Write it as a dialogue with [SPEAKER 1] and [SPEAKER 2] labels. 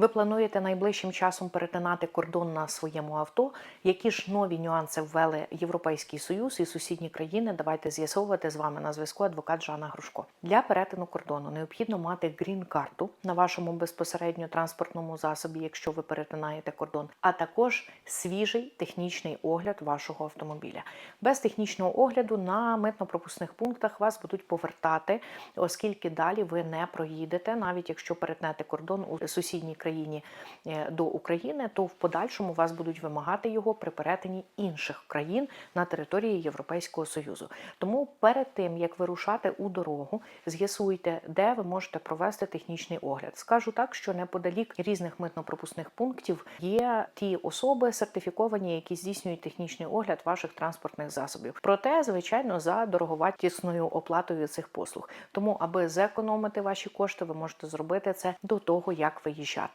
[SPEAKER 1] Ви плануєте найближчим часом перетинати кордон на своєму авто. Які ж нові нюанси ввели Європейський Союз і сусідні країни? Давайте з'ясовувати з вами на зв'язку адвокат Жанна Грушко. Для перетину кордону необхідно мати грін-карту на вашому безпосередньо транспортному засобі, якщо ви перетинаєте кордон, а також свіжий технічний огляд вашого автомобіля. Без технічного огляду на митно-пропускних пунктах вас будуть повертати, оскільки далі ви не проїдете, навіть якщо перетнете кордон у сусідній країні е, до України, то в подальшому вас будуть вимагати його при перетині інших країн на території Європейського Союзу. Тому перед тим як вирушати у дорогу, з'ясуйте, де ви можете провести технічний огляд. Скажу так, що неподалік різних митно-пропускних пунктів є ті особи сертифіковані, які здійснюють технічний огляд ваших транспортних засобів. Проте, звичайно, за дороговартісною оплатою цих послуг. Тому, аби зекономити ваші кошти, ви можете зробити це до того, як виїжджати.